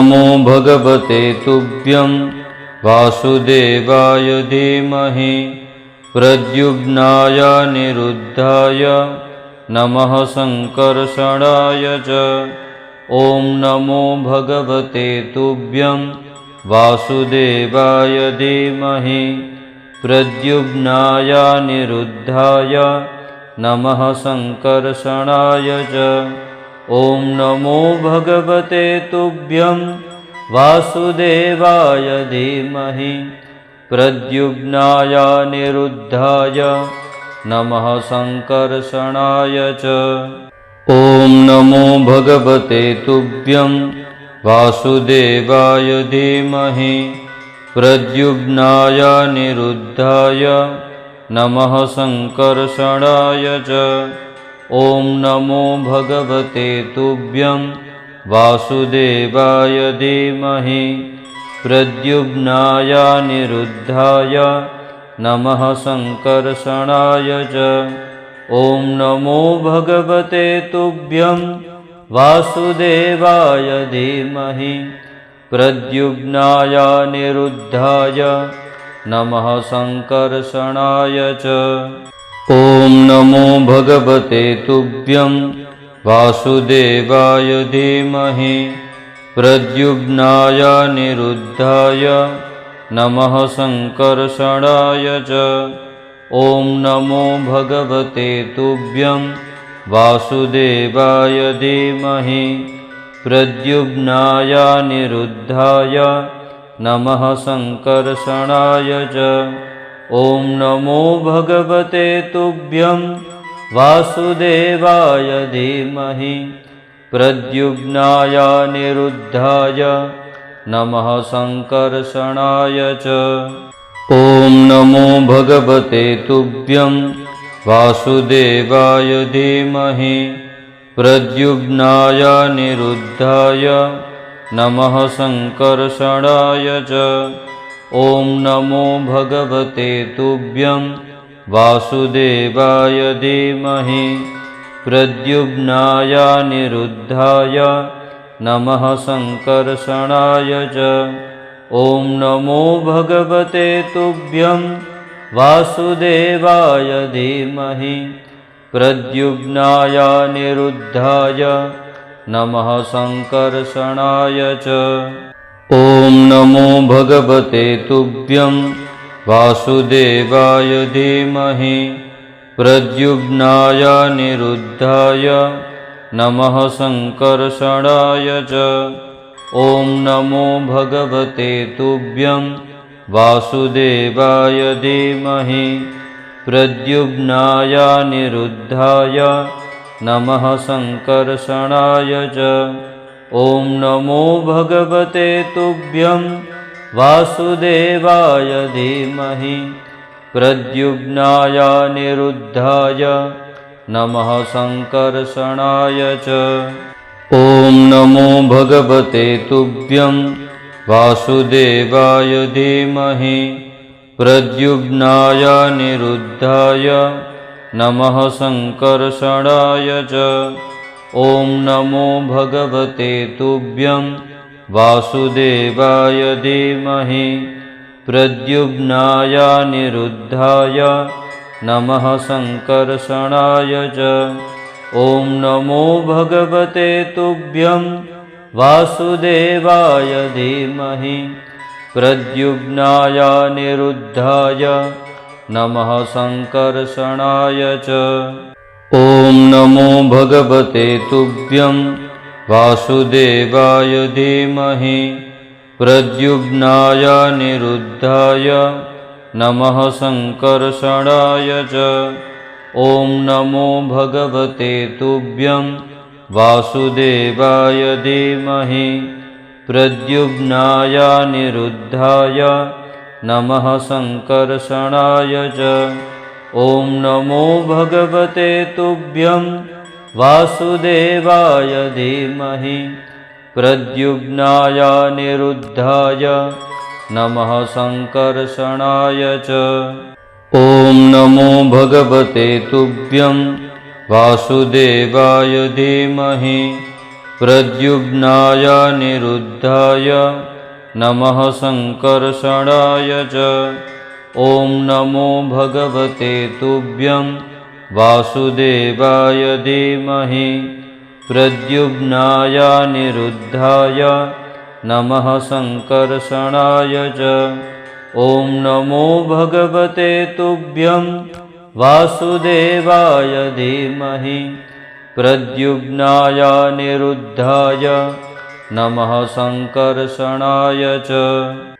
नमो भगवते तुभ्यं वासुदेवाय धीमहि प्रद्युम्नाय निरुद्धाय नमः सङ्कर्षणाय च ॐ नमो भगवते तुभ्यं वासुदेवाय धीमहि प्रद्युम्नाय निरुद्धाय नमः सङ्कर्षणाय च ॐ नमो भगवते तुभ्यं वासुदेवाय धीमहि प्रद्युम्नाय निरुद्धाय नमः सङ्कर्षणाय च ॐ नमो भगवते तुभ्यं वासुदेवाय धीमहि प्रद्युम्नाय निरुद्धाय नमः सङ्कर्षणाय च ॐ नमो भगवते तुभ्यं वासुदेवाय धीमहि प्रद्युम्नाय निरुद्धाय नमः सङ्कर्षणाय च ॐ नमो भगवते तुभ्यं वासुदेवाय धीमहि प्रद्युम्नाय निरुद्धाय नमः सङ्कर्षणाय च ॐ नमो भगवते तुभ्यं वासुदेवाय धीमहि प्रद्युम्नाय निरुद्धाय नमः सङ्कर्षणाय च ॐ नमो भगवते तुभ्यं वासुदेवाय धीमहि प्रद्युम्नाय निरुद्धाय नमः सङ्कर्षणाय च ॐ नमो भगवते तुभ्यं वासुदेवाय धीमहि प्रद्युम्नाय निरुद्धाय नमः सङ्कर्षणाय च ॐ नमो भगवते तुभ्यं वासुदेवाय धीमहि प्रद्युम्नाय निरुद्धाय नमः सङ्कर्षणाय च ॐ नमो भगवते तुभ्यं वासुदेवाय धीमहि प्रद्युम्नाय निरुद्धाय नमः सङ्कर्षणाय च ॐ नमो भगवते तुभ्यं वासुदेवाय धीमहि प्रद्युम्नाय निरुद्धाय नमः सङ्कर्षणाय च ॐ नमो भगवते तुभ्यं वासुदेवाय धीमहि प्रद्युम्नाय निरुद्धाय नमः सङ्कर्षणाय च ॐ नमो भगवते तुभ्यं वासुदेवाय धीमहि प्रद्युम्नाय निरुद्धाय नमः सङ्कर्षणाय च ॐ नमो भगवते तुभ्यं वासुदेवाय धीमहि प्रद्युम्नाय निरुद्धाय नमः सङ्कर्षणाय च ॐ नमो भगवते तुभ्यं वासुदेवाय धीमहि प्रद्युम्नाय निरुद्धाय नमः सङ्कर्षणाय च ॐ नमो भगवते तुभ्यं वासुदेवाय धीमहि प्रद्युम्नाय निरुद्धाय नमः सङ्कर्षणाय च ॐ नमो भगवते तुभ्यं वासुदेवाय धीमहि प्रद्युम्नाय निरुद्धाय नमः सङ्कर्षणाय च ॐ नमो भगवते तुभ्यं वासुदेवाय धीमहि प्रद्युम्नाय निरुद्धाय नमः सङ्कर्षणाय च ॐ नमो भगवते तुभ्यं वासुदेवाय धीमहि प्रद्युम्नाय निरुद्धाय नमः सङ्कर्षणाय च ॐ नमो भगवते तुभ्यं वासुदेवाय धीमहि प्रद्युम्नाय निरुद्धाय नमः सङ्कर्षणाय च ॐ नमो भगवते तुभ्यं वासुदेवाय धीमहि प्रद्युम्नाय निरुद्धाय नमः सङ्कर्षणाय च ॐ नमो भगवते तुभ्यं वासुदेवाय धीमहि प्रद्युम्नाय निरुद्धाय नमः सङ्कर्षणाय च ॐ नमो भगवते तुभ्यं वासुदेवाय धीमहि प्रद्युम्नाय निरुद्धाय नमः सङ्कर्षणाय च